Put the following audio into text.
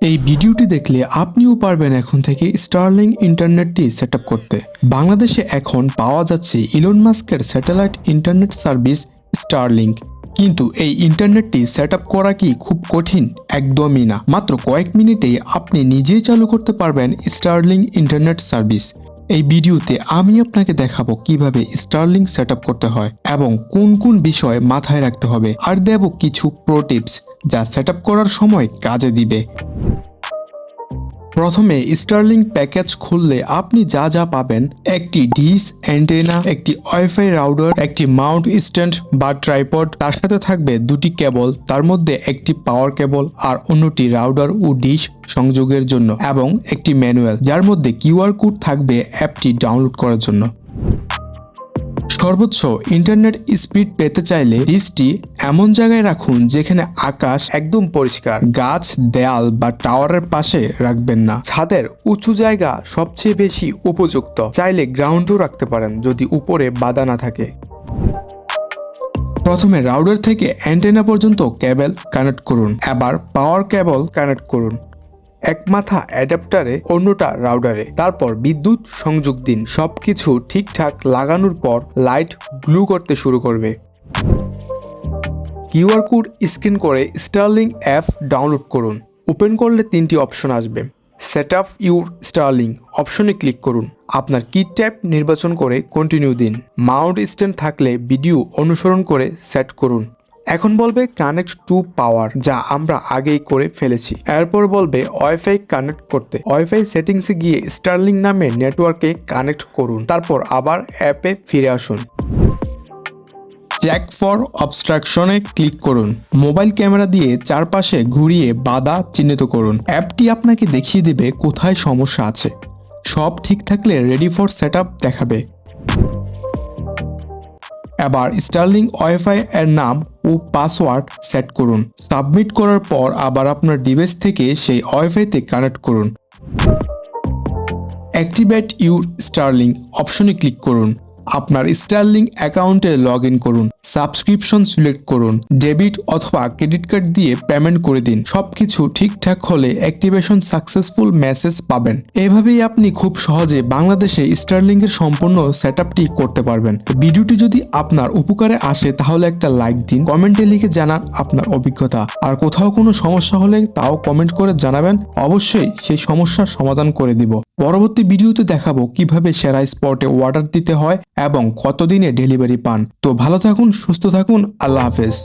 এই ভিডিওটি দেখলে আপনিও পারবেন এখন থেকে স্টারলিং ইন্টারনেটটি সেট করতে। বাংলাদেশে এখন পাওয়া যাচ্ছে ইলন মাস্কের স্যাটেলাইট ইন্টারনেট সার্ভিস স্টারলিংক কিন্তু এই ইন্টারনেটটি সেট করা কি খুব কঠিন? একদমই না। মাত্র কয়েক মিনিটেই আপনি নিজেই চালু করতে পারবেন স্টারলিং ইন্টারনেট সার্ভিস এই ভিডিওতে আমি আপনাকে দেখাবো কীভাবে স্টারলিং সেট করতে হয় এবং কোন কোন বিষয় মাথায় রাখতে হবে। আর দেব কিছু প্রো টিপস যা সেট করার সময় কাজে দিবে। প্রথমে স্টার্লিং প্যাকেজ খুললে আপনি যা যা পাবেন, একটি ডিস অ্যান্টেনা একটি ওয়াইফাই রাউডার একটি মাউন্ট স্ট্যান্ড বা ট্রাইপড তার সাথে থাকবে দুটি কেবল তার মধ্যে একটি পাওয়ার কেবল আর অন্যটি রাউডার ও ডিশ সংযোগের জন্য এবং একটি ম্যানুয়াল যার মধ্যে কিউআর কোড থাকবে অ্যাপটি ডাউনলোড করার জন্য। সর্বোচ্চ ইন্টারনেট স্পিড পেতে চাইলে ডিসটি এমন জায়গায় রাখুন যেখানে আকাশ একদম পরিষ্কার। গাছ, দেয়াল বা টাওয়ারের পাশে রাখবেন না। ছাদের উঁচু জায়গা সবচেয়ে বেশি উপযুক্ত। চাইলে গ্রাউন্ডও রাখতে পারেন যদি উপরে বাধা না থাকে। প্রথমে রাউডার থেকে অ্যান্টেনা পর্যন্ত কেবল কানেক্ট করুন। এবার পাওয়ার কেবল কানেক্ট করুন। এক মাথা অ্যাডাপ্টারে, অন্যটা রাউডারে। তারপর বিদ্যুৎ, সংযোগ দিন। সবকিছু ঠিকঠাক লাগানোর পর লাইট গ্লু করতে শুরু করবে। কিউআর কোড স্ক্যান করে স্টারলিং অ্যাপ ডাউনলোড করুন। ওপেন করলে তিনটি অপশন আসবে। সেট আপ ইউর স্টারলিং অপশনে ক্লিক করুন। আপনার কি ট্যাপ নির্বাচন করে কন্টিনিউ দিন। মাউন্ট স্ট্যান্ড থাকলে ভিডিও অনুসরণ করে সেট করুন। এখন বলবে কানেক্ট টু পাওয়ার যা আমরা আগেই করে ফেলেছি। এরপর বলবে ওয়াইফাই কানেক্ট করতে। ওয়াইফাই সেটিংসে গিয়ে স্টারলিং নামে নেটওয়ার্কে কানেক্ট করুন। তারপর আবার অ্যাপে ফিরে আসুন। জ্যাক ফর অবস্ট্রাকশনে ক্লিক করুন। মোবাইল ক্যামেরা দিয়ে চারপাশে ঘুরিয়ে বাধা চিহ্নিত করুন। অ্যাপটি আপনাকে দেখিয়ে দেবে কোথায় সমস্যা আছে। সব ঠিক থাকলে রেডি ফর সেট দেখাবে। এবার স্টার্লিং ওয়াইফাই এর নাম ও পাসওয়ার্ড সেট করুন। সাবমিট করার পর আবার আপনার ডিভাইস থেকে সেই ওয়াইফাইতে কানেক্ট করুন। অ্যাক্টিভেট ইউর স্টার্লিং অপশনে ক্লিক করুন। আপনার স্টার্লিং অ্যাকাউন্টে লগ করুন। সাবস্ক্রিপশন সিলেক্ট করুন, ডেবিট অথবা ক্রেডিট কার্ড দিয়ে পেমেন্ট করে দিন। সবকিছু ঠিকঠাক হলে অ্যাক্টিভেশন সাকসেসফুল মেসেজ পাবেন। এভাবেই আপনি খুব সহজে বাংলাদেশে স্টারলিং এর সম্পূর্ণ সেট করতে পারবেন। ভিডিওটি যদি আপনার উপকারে আসে, তাহলে একটা লাইক দিন, কমেন্টে লিখে জানান আপনার অভিজ্ঞতা। আর কোথাও কোনো সমস্যা হলে তাও কমেন্ট করে জানাবেন। অবশ্যই সেই সমস্যার সমাধান করে দিব। পরবর্তী ভিডিওতে দেখাবো কীভাবে সেরা স্পটে অর্ডার দিতে হয় এবং কতদিনে ডেলিভারি পান। তো ভালো থাকুন, সুস্থ থাকুন, আল্লাহ হাফেজ।